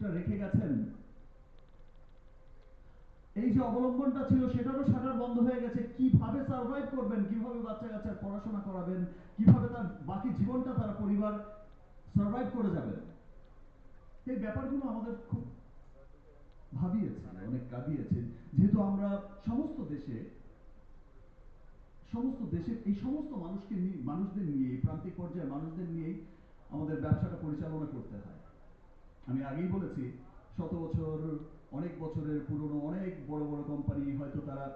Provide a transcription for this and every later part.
অবলম্বনটা রেখে গেছেন। এই যে অবলম্বনটা ছিল, সেটারও শাটার বন্ধ হয়ে গেছে। কীভাবে সার্ভাইভ করবেন? কীভাবে বাচ্চা কাচ্চার পড়াশোনা করাবেন? কীভাবে তার বাকি জীবনটা তার পরিবার সার্ভাইভ করে যাবেন? এই ব্যাপারগুলো আমাদের খুব ভাবিয়েছে অনেক কাঁদিয়েছে। যেহেতু আমরা সমস্ত দেশে, সমস্ত দেশের, এই সমস্ত মানুষকে নিয়ে মানুষদের নিয়ে প্রান্তিক পর্যায়ে মানুষদের নিয়েই আমাদের ব্যবসাটা পরিচালনা করতে হয়। আমি আগেই বলেছি, শত বছর, অনেক বছরের পুরনো, অনেক বড় বড় কোম্পানি হয়তো তারা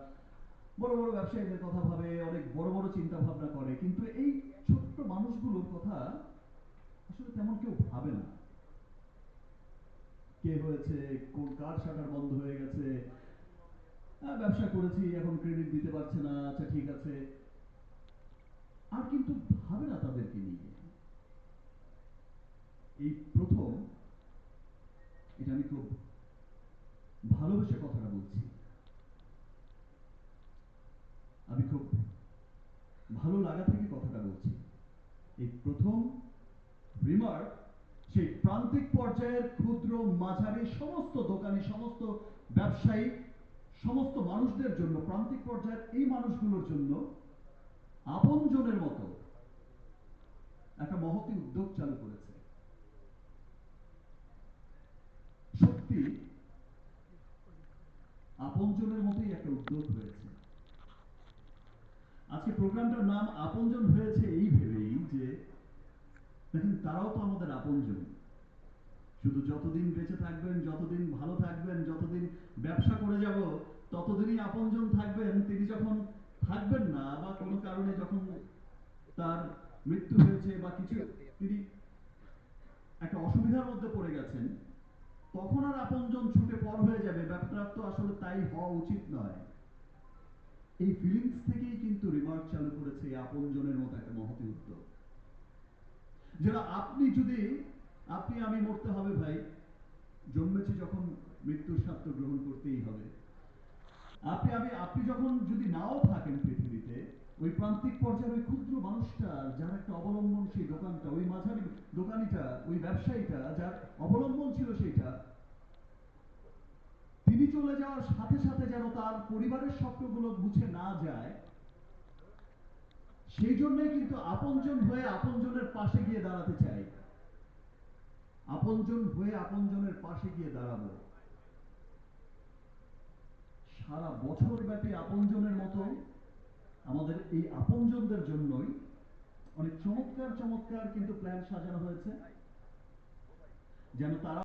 বড় বড় ব্যবসায়ীদের কথা ভাবে, অনেক বড় বড় চিন্তা ভাবনা করে, কিন্তু এই ছোট্ট মানুষগুলোর কথা আসলে তেমন কেউ ভাবে না। কে হয়েছে, কোন কার শাটার বন্ধ হয়ে গেছে ব্যবসা করেছি, এখন ক্রেডিট দিতে পারছে না আচ্ছা ঠিক আছে। আর কিন্তু ভাবে না তাদেরকে নিয়ে এই প্রথম এটা আমি খুব ভালোবেসে কথাটা বলছি। আমি খুব ভালো লাগা থেকে কথাটা বলছি। এই প্রথম রিমার্ক সেই প্রান্তিক পর্যায়ের ক্ষুদ্র মাঝারি সমস্ত দোকানি, সমস্ত ব্যবসায়ী, সমস্ত মানুষদের জন্য, প্রান্তিক পর্যায়ের এই মানুষগুলোর জন্য আপনজনের মতো একটা মহতি উদ্যোগ চালু করেছে। সত্যি আপনজনের মতোই একটা উদ্যোগ হয়েছে। আজকে প্রোগ্রামটার নাম আপনজন হয়েছে এই ভেবেই যে, দেখেন তারাও তো আমাদের আপনজন। শুধু যতদিন বেঁচে থাকবেন, যতদিন ভালো থাকবেন, যতদিন ব্যবসা করে যাব, ততদিনই আপনজন থাকবেন। তিনি যখন থাকবেন না বা কোনো কারণে যখন তার মৃত্যু হয়েছে বা কিছু, তিনি একটা অসুবিধার মধ্যে পড়ে গেছেন। তখন আর আপনজন ছুটে পর হয়ে যাবে? ব্যাপারটা তো আসলে তাই হওয়া উচিত নয়। এই ফিলিংস থেকেই কিন্তু রিমার্ক চালু করেছে আপনজনের মতো একটা মহতি উদ্যোগ। যেটা আপনি যদি, আপনি আমি মরতে হবে ভাই, জন্মেছি যখন মৃত্যুর স্বার্থ গ্রহণ করতেই হবে। আপনি, আমি, আপনি যখন যদি নাও থাকেন পৃথিবীতে, ওই প্রান্তিক পর্যায়ের ওই ক্ষুদ্র মানুষটা যার একটা অবলম্বন সেই মাঝারি দোকানিটা, ওই ব্যবসায়ীটা যার অবলম্বন ছিল সেইটা, তিনি চলে যাওয়ার সাথে সাথে যেন তার পরিবারের স্বপ্নগুলো মুছে না যায়, সেই জন্যই কিন্তু আপনজন হয়ে আপনজনের পাশে গিয়ে দাঁড়াতে চাই। আপনজন হয়ে আপনজনের পাশে গিয়ে দাঁড়াবো। সারা বছর ব্যাপী আপনজনের মতো আমাদের এই আপনজনদের জন্যই অনেক চমৎকার চমৎকার কিন্তু প্ল্যান সাজানো হয়েছে। যেন তারা